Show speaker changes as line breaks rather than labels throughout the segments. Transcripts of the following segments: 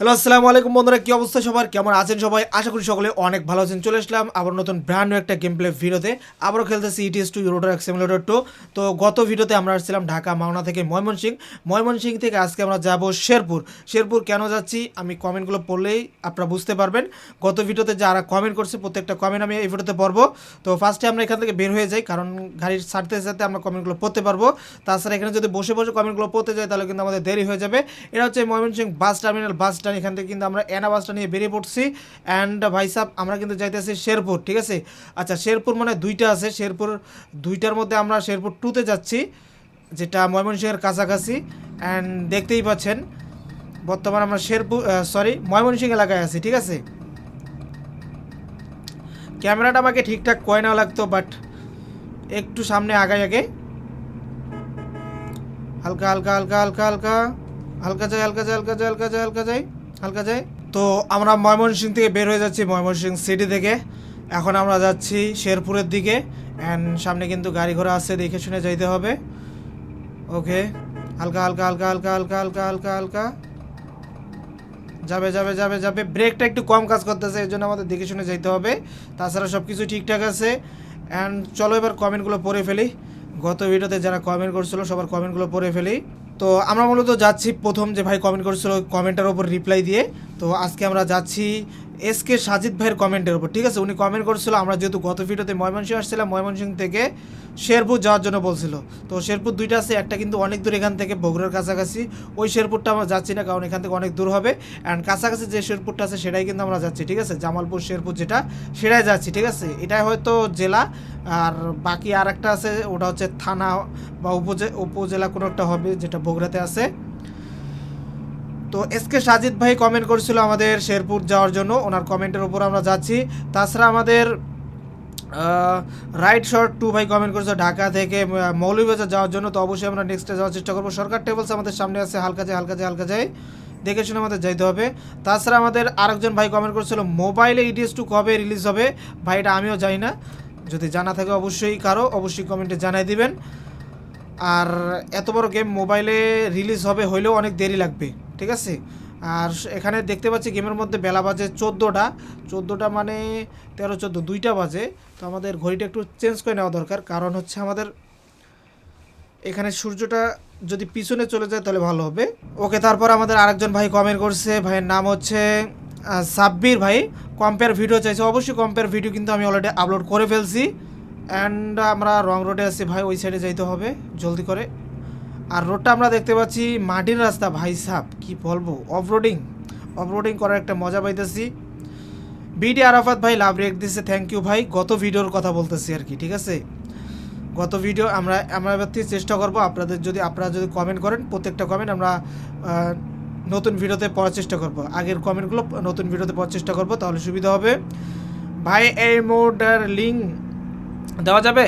Hello, আসসালামু আলাইকুম বন্ধুরা, কি অবস্থা সবার? কেমন আছেন সবাই? আশা করি সকলে অনেক ভালো আছেন। চলে আসলাম আবার নতুন ব্র্যান্ড একটা গেম প্লে ভিডিওতে। আবারও খেলতেছি ইটিএস টু ইউরোটার সিমুলেটর টু তো গত ভিডিওতে আমরা আসছিলাম ঢাকা, মাওনা থেকে ময়মনসিং ময়মনসিং থেকে আজকে আমরা যাব শেরপুর। শেরপুর কেন যাচ্ছি? আমি কমেন্টগুলো পড়লেই আপনারা বুঝতে পারবেন। গত ভিডিওতে যারা কমেন্ট করছে, প্রত্যেকটা কমেন্ট আমি এই ভিডিওতে পড়ব। তো ফার্স্টে আমরা এখান থেকে বের হয়ে যাই, কারণ গাড়ির ছাড়তে ছাড়তে আমরা কমেন্টগুলো পড়তে পারব। তাছাড়া এখানে যদি বসে বসে কমেন্টগুলো পড়তে যাই, তাহলে কিন্তু আমাদের দেরি হয়ে যাবে। এটা হচ্ছে Mymensingh bus terminal bus stand এখান থেকে কিন্তু আমরা এনা বাসটা নিয়ে বেরিয়ে পড়ছি। অ্যান্ড ভাই সাহ আমরা কিন্তু যাইতেছি শেরপুর, ঠিক আছে? আচ্ছা শেরপুর মানে দুইটা আছে। শেরপুর দুইটার মধ্যে আমরা শেরপুর টুতে যাচ্ছি, যেটা ময়মনসিংহের কাছাকাছি। অ্যান্ড দেখতেই পাচ্ছেন, বর্তমানে আমরা শেরপুর সরি ময়মনসিংহ এলাকায় আছি, ঠিক আছে? ক্যামেরাটা আমাকে ঠিকঠাক কয় নেওয়া লাগতো বাট একটু সামনে আগাই আগে। হালকা হালকা হালকা হালকা হালকা হালকা যায় হালকা যায় হালকা যায় হালকা যায় হালকা যায় হালকা যায় তো আমরা ময়মনসিং থেকে বের হয়ে যাচ্ছি ময়মনসিং সিটি থেকে। এখন আমরা যাচ্ছি শেরপুরের দিকে। অ্যান্ড সামনে কিন্তু গাড়ি ঘোড়া আছে, দেখে শুনে যাইতে হবে। ওকে হালকা হালকা হালকা হালকা হালকা হালকা হালকা হালকা। যাবে যাবে যাবে যাবে। ব্রেকটা একটু কম কাজ করতেছে এর জন্য আমাদের দেখে শুনে যেতে হবে। তাছাড়া সব কিছু ঠিকঠাক আছে। অ্যান্ড চলো এবার কমেন্টগুলো পড়ে ফেলি। গত ভিডিওতে যারা কমেন্ট করছিল, সবার কমেন্টগুলো পড়ে ফেলি। তো আমরা মূলত যাচ্ছি প্রথম যে ভাই কমেন্ট করেছিল কমেন্টের ওপর রিপ্লাই দিয়ে। তো আজকে আমরা যাচ্ছি এস কে সাজিদ ভাইয়ের কমেন্টের ওপর ঠিক আছে? উনি কমেন্ট করছিল, আমরা যেহেতু গত ভিডিওতে ময়মনসিংহ আসছিলাম, ময়মনসিংহ থেকে শেরপুর যাওয়ার জন্য বলছিল। তো শেরপুর দুইটা আছে, একটা কিন্তু অনেক দূর এখান থেকে বগুড়ার কাছাকাছি। ওই শেরপুরটা আমরা যাচ্ছি না, কারণ এখান থেকে অনেক দূর হবে। অ্যান্ড কাছাকাছি যে শেরপুরটা আছে, সেটাই কিন্তু আমরা যাচ্ছি, ঠিক আছে? জামালপুর, শেরপুর যেটা, সেটাই যাচ্ছি, ঠিক আছে? এটাই হয়তো জেলা। আর বাকি আর একটা আছে, ওটা হচ্ছে থানা বা উপজে, উপজেলা কোনো একটা হবে, যেটা বগুড়াতে আছে। তো এসকে সাজিদ ভাই কমেন্ট করেছিল আমাদের শেরপুর যাওয়ার জন্য, ওনার কমেন্টের উপর আমরা যাচ্ছি। তাছাড়া আমাদের রাইট শর্ট টু ভাই কমেন্ট করেছে ঢাকা থেকে মৌলভীবাজার যাওয়ার জন্য। তো অবশ্যই আমরা নেক্সটে যাওয়ার চেষ্টা করব। সরকার টেবলস আমাদের সামনে আছে, হালকা যায় হালকা যায় হালকা যায়। দেখে শুনে আমাদের যাইতে হবে। তাছাড়া আমাদের আরেকজন ভাই কমেন্ট করেছিল মোবাইলে ইডিএস টু কবে রিলিজ হবে? ভাই, এটা আমিও জানি না। যদি জানা থাকে অবশ্যই কারও, অবশ্যই কমেন্টে জানাই দিবেন। আর এত বড় গেম মোবাইলে রিলিজ হবে হইলেও অনেক দেরি লাগবে। ঠিক আছে? আর এখানে দেখতে পাচ্ছি গেমের মধ্যে বেলা বাজে চোদ্দোটা। চোদ্দোটা মানে তেরো, চোদ্দ, দুইটা বাজে। তো আমাদের ঘড়িটা একটু চেঞ্জ করে নেওয়া দরকার। কারণ হচ্ছে আমাদের এখানে সূর্যটা যদি পিছনে চলে যায় তাহলে ভালো হবে। ওকে, তারপর আমাদের আরেকজন ভাই কমেন্ট করছে। ভাইয়ের নাম হচ্ছে সাব্বির ভাই। কম্পেয়ার ভিডিও চাইছে। অবশ্যই কম্পেয়ার ভিডিও কিন্তু আমি অলরেডি আপলোড করে ফেলছি। অ্যান্ড আমরা রং রোডে আছি। ভাই, ওই সাইডে যাইতে হবে। জলদি করে। আর রোডটা আমরা দেখতে পাচ্ছি মাটির রাস্তা, ভাই সাপ কি বলব? অফরোডিং অফরোডিং করার একটা মজা পাইতেছি। বিডি আরাফাত ভাই লাভ রেক দিচ্ছে থ্যাংক ইউ ভাই। গত ভিডিওর কথা বলতেছি আর কি, ঠিক আছে? গত ভিডিও আমরা আমরা এবার চেষ্টা করব আপনাদের যদি, আপনারা যদি কমেন্ট করেন, প্রত্যেকটা কমেন্ট আমরা নতুন ভিডিওতে পড়ার চেষ্টা করব। আগের কমেন্টগুলো নতুন ভিডিওতে পড়ার চেষ্টা করব, তাহলে সুবিধা হবে। ভাই, এই মোডের লিঙ্ক দেওয়া যাবে?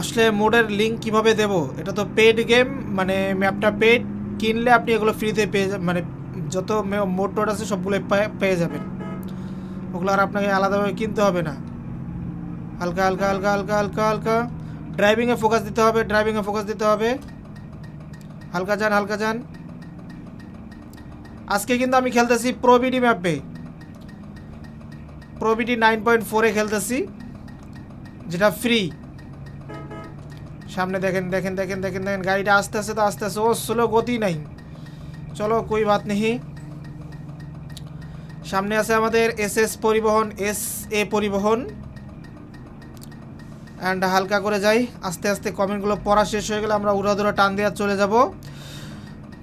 আসলে মোডের লিঙ্ক কীভাবে দেব? এটা তো পেড গেম মানে ম্যাপটা পেড কিনলে আপনি এগুলো ফ্রিতে পেয়ে মানে যত মোড টোড আছে সবগুলো পেয়ে যাবেন। ওগুলো আর আপনাকে আলাদাভাবে কিনতে হবে না। হালকা হালকা হালকা হালকা হালকা হালকা। ড্রাইভিংয়ে ফোকাস দিতে হবে ড্রাইভিংয়ে ফোকাস দিতে হবে। হালকা যান হালকা যান। আজকে কিন্তু আমি খেলতেছি প্রবিডি ম্যাপে প্রোবিডি নাইন পয়েন্ট ফোরে খেলতেছি, যেটা ফ্রি সামনে দেখেন দেখেন দেখেন দেখেন দেখেন, গাড়িটা আস্তে আস্তে তো আস্তে আস্তে, ও স্লো গতি নাই। চলো, কই বাত নেই সামনে আছে আমাদের S S Paribahan S A Paribahan. And হালকা করে যাই, আস্তে আস্তে কমেন্টগুলো পড়া শেষ হয়ে গেলে আমরা উড়াধুরা টান দেওয়া চলে যাব।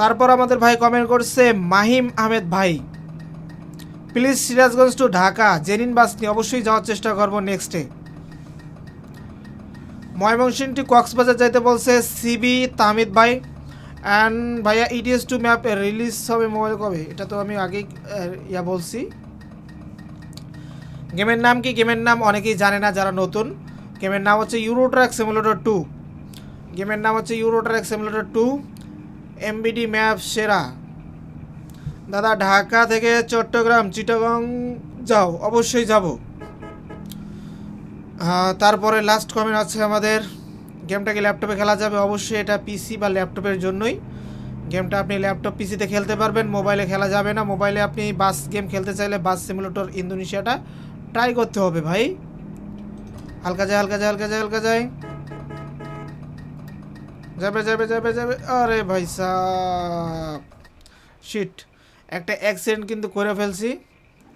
তারপর আমাদের ভাই কমেন্ট করছে, মাহিম আহমেদ ভাই প্লিজ সিরাজগঞ্জ টু ঢাকা, জেনিন বাস নিয়ে অবশ্যই যাওয়ার চেষ্টা করব নেক্সটে ময়মনসিং টু কক্সবাজার যাইতে বলছে সিবি তামিদ ভাই। অ্যান্ড ভাইয়া ইডিএস টু ম্যাপ রিলিজ হবে মোবাইল কবে? এটা তো আমি আগেই ইয়া বলছি। গেমের নাম কি? গেমের নাম অনেকেই জানে না যারা নতুন। গেমের নাম হচ্ছে ইউরো সিমুলেটর টু গেমের নাম হচ্ছে Euro simulator two MBD map সেরা। দাদা, ঢাকা থেকে চট্টগ্রাম, চিটাগং যাও, অবশ্যই যাব। তারপরে লাস্ট কমেন্ট আছে আমাদের গেমটা কি ল্যাপটপে খেলা যাবে? অবশ্যই এটা পিসি বা ল্যাপটপের জন্যই। গেমটা আপনি ল্যাপটপ পিসিতে খেলতে পারবেন মোবাইলে খেলা যাবে না। মোবাইলে আপনি বাস গেম খেলতে চাইলে বাস সিমুলেটর ইন্দোনেশিয়াটা ট্রাই করতে হবে ভাই। হালকা যায় হালকা যায় হালকা যায় হালকা যায়। যাবে যাবে যাবে যাবে। আরে ভাই শিট একটা অ্যাক্সিডেন্ট কিন্তু করে ফেলছি।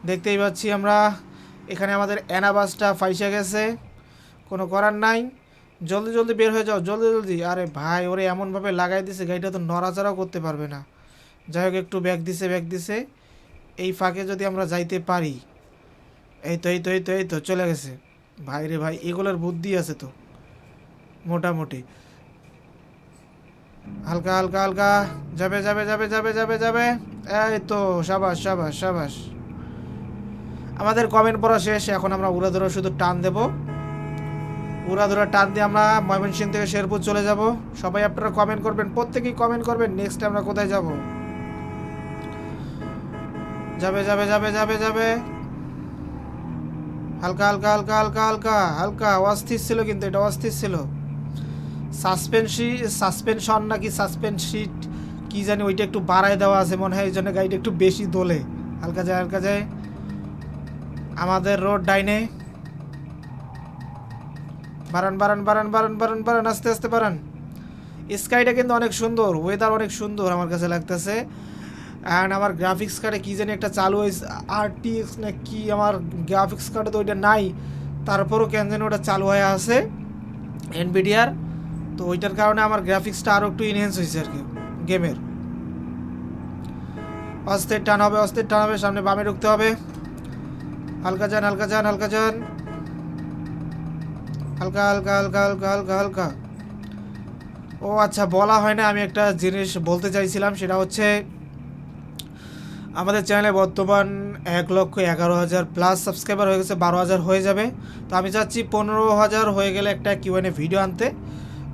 দেখতেই পাচ্ছি আমরা। এখানে আমাদের অ্যানাবাসটা ফাইসে গেছে। কোনো করার নাই। জলদি জলদি বের হয়ে যাও, জলদি জলদি। আরে ভাই, ওরে এমনভাবে লাগাই দিছে, গাড়িটা তো নড়াচড়াও করতে পারবে না। যাই হোক, একটু ব্যাগ দিছে ব্যাগ দিছে। এই ফাঁকে যদি আমরা যাইতে পারি। এই তো এই তো এই তো এই তো, চলে গেছে। ভাই রে ভাই, এগুলোর বুদ্ধি আছে তো। মোটামুটি। হালকা হালকা হালকা। যাবে যাবে যাবে যাবে যাবে যাবে। এই তো, সাবাস সাবাস সাবাস। আমাদের কমেন্ট পড়া শেষ, এখন আমরা উড়াধুরা শুধু টান দেব। উড়াধুরা টান দিয়ে আমরা ময়মনসিংহ থেকে শেরপুর চলে যাব। সবাই আপনারা কমেন্ট করবেন, প্রত্যেকেই কমেন্ট করবেন নেক্সট আমরা কোথায় যাব? যাবে যাবে যাবে যাবে যাবে। হালকা হালকা হালকা হালকা হালকা হালকা, অস্থির ছিল কিন্তু, এটা অস্থির ছিল। সাসপেন্সি সাসপেনশন নাকি সাসপেন্সিট কি জানি ওইটা একটু বাড়ায় দেওয়া আছে, মনে হয় এই জন্য গাড়িটা একটু বেশি দোলে। হালকা যায় হালকা যায়। আমাদের রোড ডাইনে। বারান বারান বারান বারান বারান বারান, আস্তে আস্তে বারান। স্কাইটা কিন্তু অনেক সুন্দর ওয়েদার অনেক সুন্দর আমার কাছে লাগতেছে। অ্যান্ড আমার গ্রাফিক্স কার্ডে কী জানি একটা চালু হয়েছে আরটিএক্স না কি আমার গ্রাফিক্স কার্ডে তো ওইটা নাই। তারপরও কেন জানি ওটা চালু হয়ে আছে এনবিডিআর তো ওইটার কারণে আমার গ্রাফিক্সটা আরও একটু ইনহেন্স হয়েছে আর কি গেমের অস্থির টান হবে, অস্থির টান হবে, সামনে বামে ঢুকতে হবে। হালকা যান হালকা যান হালকা যান হালকা হালকা হালকা হালকা হালকা হালকা। ও আচ্ছা বলা হয় না, আমি একটা জিনিস বলতে চাইছিলাম, সেটা হচ্ছে আমাদের চ্যানেলে বর্তমান এক লক্ষ এগারো হাজার প্লাস সাবস্ক্রাইবার হয়ে গেছে, বারো হাজার হয়ে যাবে। তো আমি চাচ্ছি পনেরো হাজার হয়ে গেলে একটা কিউএনএ ভিডিও আনতে।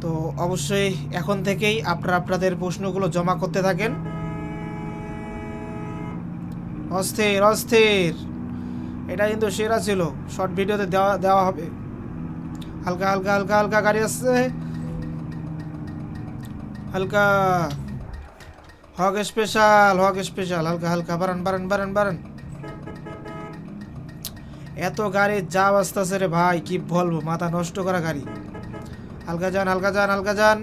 তো অবশ্যই এখন থেকেই আপনারা আপনাদের প্রশ্নগুলো জমা করতে থাকেন। অস্থির অস্থির। এটা কিন্তু সেরা ছিল। শর্ট ভিডিওতে দেওয়া দেওয়া হবে। হালকা হালকা হালকা হালকা গাড়ি আসছে। হালকা। হক স্পেশাল হক স্পেশাল হালকা হালকা, বারান বারান বারান বারান। এত গাড়ি যা আসতেছে রে ভাই, কি বলব, মাথা নষ্ট করা গাড়ি। হালকা যান হালকা যান হালকা যান।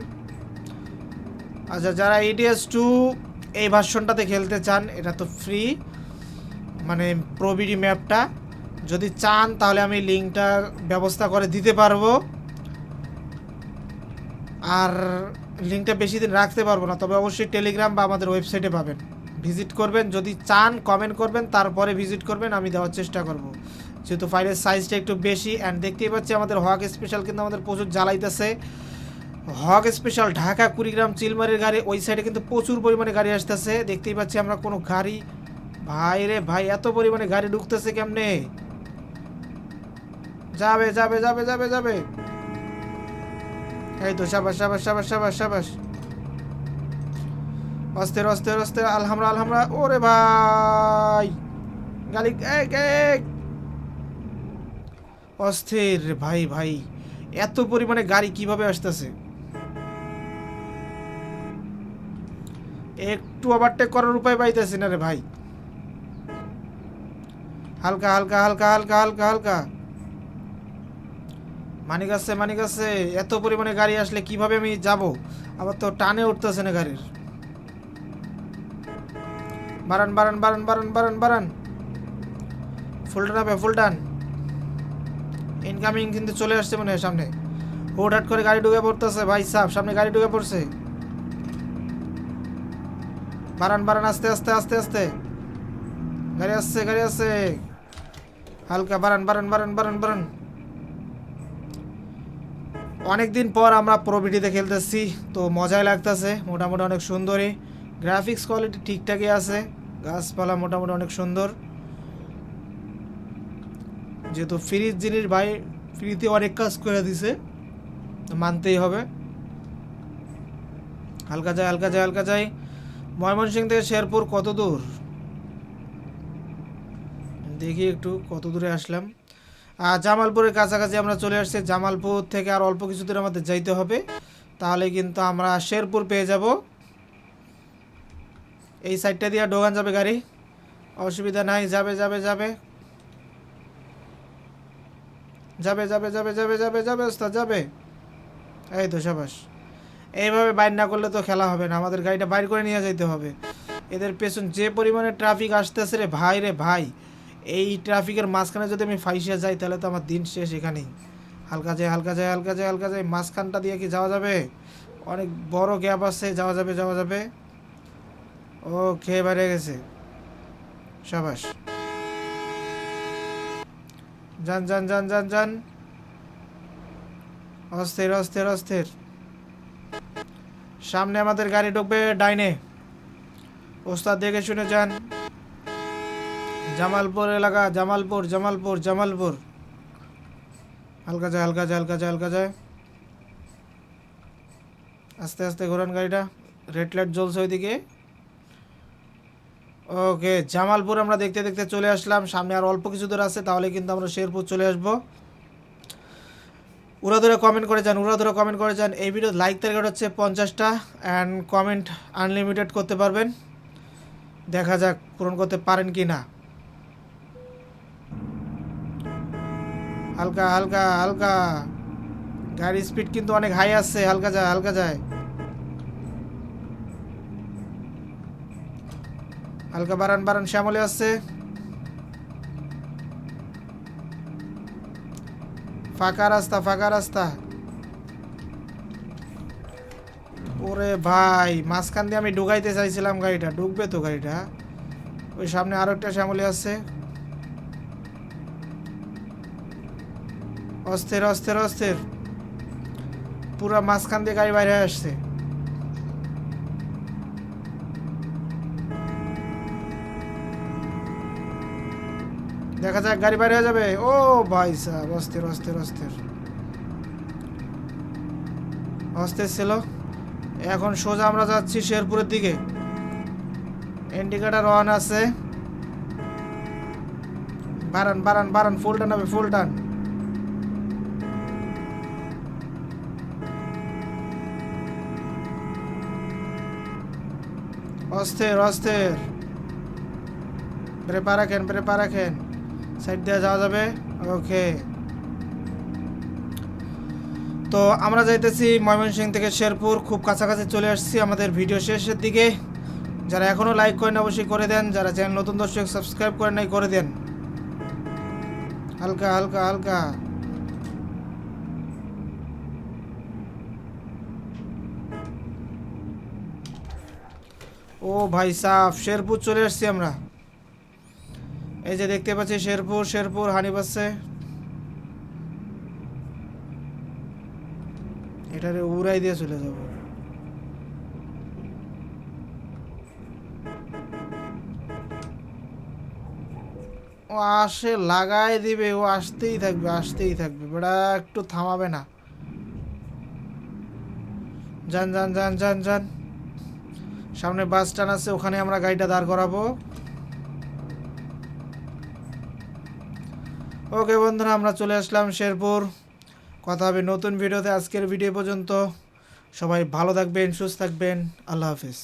আচ্ছা যারা ইডিএস টু এই ভার্সনটাতে খেলতে চান, এটা তো ফ্রি মানে প্রবিডি ম্যাপটা। যদি চান তাহলে আমি লিঙ্কটা ব্যবস্থা করে দিতে পারব। আর লিঙ্কটা বেশি দিন রাখতে পারব না, তবে অবশ্যই টেলিগ্রাম বা আমাদের ওয়েবসাইটে পাবেন। ভিজিট করবেন, যদি চান কমেন্ট করবেন, তারপরে ভিজিট করবেন, আমি দেওয়ার চেষ্টা করব। যেহেতু ফাইলের সাইজটা একটু বেশি অ্যান্ড দেখতেই পাচ্ছি আমাদের হক স্পেশাল কিন্তু আমাদের প্রচুর জ্বালাইতেছে। হক স্পেশাল ঢাকা কুড়িগ্রাম চিলমারির গাড়ি, ওই সাইডে কিন্তু প্রচুর পরিমাণে গাড়ি আসতেছে। দেখতেই পাচ্ছি আমরা কোনো গাড়ি ভাই রে ভাই, এত পরিমাণে গাড়ি ঢুকতেছে কেমনে? যাবে যাবে যাবে যাবে যাবে। এই তো সাবাস সাবাস সাবাস সাবাস সাবাস। অস্থির অস্থির অস্থির, আলহামরা আলহামরা। ওরে ভাই, গালি এক এক অস্থির ভাই ভাই, এত পরিমাণে গাড়ি কীভাবে আসতেছে? একটু ওভারটেক করার উপায় পাইতেছি না রে ভাই। হালকা হালকা হালকা হালকা হালকা হালকা। মানিক আছে মানিক আছে এত পরিমাণে গাড়ি আসলে কীভাবে আমি যাব? আবার তো টানে উঠতেছে না গাড়ির। বারান বারান বারান বারান বারান বারান। ফুলটান হবে, ফুল টান। ইনকামিং কিন্তু চলে আসছে মনে হয় সামনে। হুট হাট করে গাড়ি ঢুকে পড়তেছে, ভাই সাহ সামনে গাড়ি ঢুকে পড়ছে। বারান বারান, আস্তে আস্তে আস্তে আস্তে। গাড়ি আসছে গাড়ি আসছে। হালকা বারান বারান বারান বারান বারান অনেকদিন পর আমরা প্রোভিডিতে খেলতেছি, তো মজাই লাগতেছে, মোটামুটি অনেক সুন্দরই। গ্রাফিক্স কোয়ালিটি ঠিকঠাকই আছে, গাছপালা মোটামুটি অনেক সুন্দর। যেহেতু ফ্রির জিনিস ভাই ফ্রিতে অনেক কাজ করে দিছে মানতেই হবে। হালকা যায় হালকা যায় হালকা যায় ময়মনসিং থেকে শেরপুর কত দূর? দেখি একটু কত দূরে আসলাম। জামালপুরের কাছাকাছি আমরা চলে আসছি। জামালপুর থেকে আর অল্প কিছু দূর আমাদের যাইতে হবে। তাহলে কিন্তু আমরা শেরপুর পেয়ে যাব। এই সাইডটা দিয়ে ডোগান যাবে গাড়ি। অসুবিধা নাই, যাবে যাবে যাবে। যাবে যাবে যাবে যাবে যাবে যাবে, ওস্তাদ, যাবে। এই তো সাবাস। এইভাবে বাইর না করলে তো খেলা হবে না। আমাদের গাড়িটা বাইর করে নিয়ে যেতে হবে। এদের পেছন যে পরিমাণে ট্রাফিক আসতেছে রে, ভাই রে, ভাই। এই ট্রাফিকের মাঝখানে যদি আমি ফাইসে যাই, তাহলে তো আমার দিন শেষ এখানেই। হালকা যায় হালকা যায় হালকা যায় হালকা যায়, মাঝখানটা দিয়ে কি যাওয়া যাবে? অনেক বড় গ্যাপ আছে, যাওয়া যাবে যাওয়া যাবে। ও খেয়ে বেড়ে গেছে। সাবাস। যান যান যান যান যান। অস্থির অস্থির অস্থির। সামনে আমাদের গাড়ি ঢুকবে ডাইনে। ওস্তাদ দেখে শুনে যান। জামালপুর এলাকা, জামালপুর জামালপুর জামালপুর। হালকা যায় হালকা যায় হালকা যায় হালকা যায়। আস্তে আস্তে ঘোরান গাড়িটা। রেড লাইট জ্বলছে ওইদিকে। ওকে জামালপুর আমরা দেখতে দেখতে চলে আসলাম। সামনে আর অল্প কিছু দূর আছে, তাহলে কিন্তু আমরা শেরপুর চলে আসব। উড়া ধরে কমেন্ট করে যান, উড়া ধরে কমেন্ট করে যান। এই ভিডিও লাইক টার্গেট হচ্ছে পঞ্চাশটা। অ্যান্ড কমেন্ট আনলিমিটেড করতে পারবেন। দেখা যাক পূরণ করতে পারেন কি না হালকা হালকা হালকা। গাড়ির স্পিড কিন্তু অনেক হাই আসছে হালকা যায় হালকা যায়। হালকা বাড়ান বাড়ান, শ্যামলে আসছে। ফাঁকা রাস্তা ফাঁকা রাস্তা। ওরে ভাই, মাঝখান দিয়ে আমি ঢুকাইতে চাইছিলাম গাড়িটা। ঢুকবে তো গাড়িটা। ওই সামনে আরও একটা শ্যামলে আসছে। অস্থির অস্থির অস্থির। পুরো মাঝখান দিয়ে গাড়ি বাইরে আসছে। দেখা যাক গাড়ি বাইরে হয়ে যাবে। ও ভাই সাহেব, অস্থির অস্থির অস্থির। অস্থির ছিল। এখন সোজা আমরা যাচ্ছি শেরপুরের দিকে। ইন্ডিকেটার অন আছে। বারান বারান বারান, ফুল টান হবে, ফুল টান। অস্থির অস্থির। ব্রেপা রাখেন ব্রেপা রাখেন। সাইড দিয়ে যাওয়া যাবে? ওকে তো আমরা যাইতেছি ময়মনসিং থেকে শেরপুর। খুব কাছাকাছি চলে আসছি আমাদের ভিডিও শেষের দিকে। যারা এখনও লাইক করেন অবশ্যই করে দেন। যারা চ্যানেল নতুন দর্শক সাবস্ক্রাইব করেন নাই, করে দেন। হালকা হালকা হালকা। ও ভাই সাফ, শেরপুর চলে আসছি আমরা। এই যে দেখতে পাচ্ছি শেরপুর শেরপুর হানি পাচ্ছে এটারে উড়াই দিয়ে চলে যাব। ও আসে, লাগাই দিবে, ও আসতেই থাকবে আসতেই থাকবে, বেড়া একটু থামাবে না। যান যান যান যান যান। সামনে বাস স্ট্যান্ড আছে, ওখানে আমরা গাড়িটা দাঁড় করাবো। ওকে বন্ধুরা, আমরা চলে আসলাম শেরপুর। কথা হবে নতুন ভিডিওতে, আজকের ভিডিও পর্যন্ত। সবাই ভালো থাকবেন, সুস্থ থাকবেন। আল্লাহ হাফিজ।